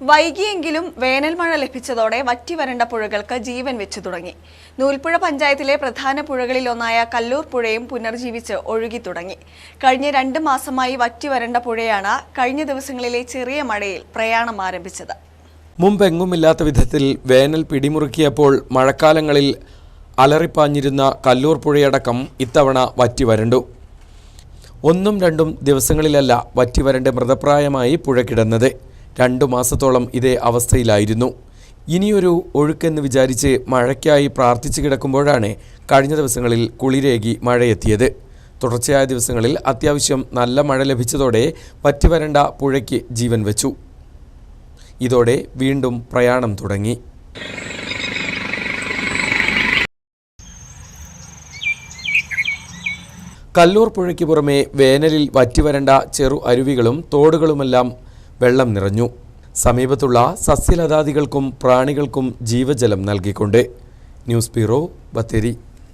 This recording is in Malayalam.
വൈകിയെങ്കിലും വേനൽ മഴ ലഭിച്ചതോടെ വറ്റിവരണ്ട പുഴകൾക്ക് ജീവൻ വെച്ചു തുടങ്ങി. നൂൽപ്പുഴ പഞ്ചായത്തിലെ പ്രധാന പുഴകളിലൊന്നായ കല്ലൂർ പുഴയും പുനർജീവിച്ച് ഒഴുകി തുടങ്ങി. കഴിഞ്ഞ രണ്ട് മാസമായി വറ്റി വരണ്ട പുഴയാണ് കഴിഞ്ഞ ദിവസങ്ങളിലെ ചെറിയ മഴയിൽ പ്രയാണം ആരംഭിച്ചത്. മുമ്പെങ്ങുമില്ലാത്ത വിധത്തിൽ വേനൽ പിടിമുറുക്കിയപ്പോൾ മഴക്കാലങ്ങളിൽ അലറിപ്പാഞ്ഞിരുന്ന കല്ലൂർ പുഴയടക്കം ഇത്തവണ വറ്റി വരണ്ടു. ഒന്നും രണ്ടും ദിവസങ്ങളിലല്ല വറ്റിവരണ്ട് മൃതപ്രായമായി പുഴ കിടന്നത്. രണ്ടു മാസത്തോളം ഇതേ അവസ്ഥയിലായിരുന്നു. ഇനിയൊരു ഒഴുക്കെന്ന് വിചാരിച്ച് മഴയ്ക്കായി പ്രാർത്ഥിച്ചു കിടക്കുമ്പോഴാണ് കഴിഞ്ഞ ദിവസങ്ങളിൽ കുളിരേകി മഴയെത്തിയത്. തുടർച്ചയായ ദിവസങ്ങളിൽ അത്യാവശ്യം നല്ല മഴ ലഭിച്ചതോടെ പറ്റിവരണ്ട പുഴയ്ക്ക് ജീവൻ വെച്ചു. ഇതോടെ വീണ്ടും പ്രയാണം തുടങ്ങി. കല്ലൂർ പുഴയ്ക്ക് പുറമെ വേനലിൽ വറ്റിവരണ്ട ചെറു അരുവികളും തോടുകളുമെല്ലാം വെള്ളം നിറഞ്ഞു. സമീപത്തുള്ള സസ്യലതാദികൾക്കും പ്രാണികൾക്കും ജീവജലം നൽകിക്കൊണ്ട്. News bureau Bathery.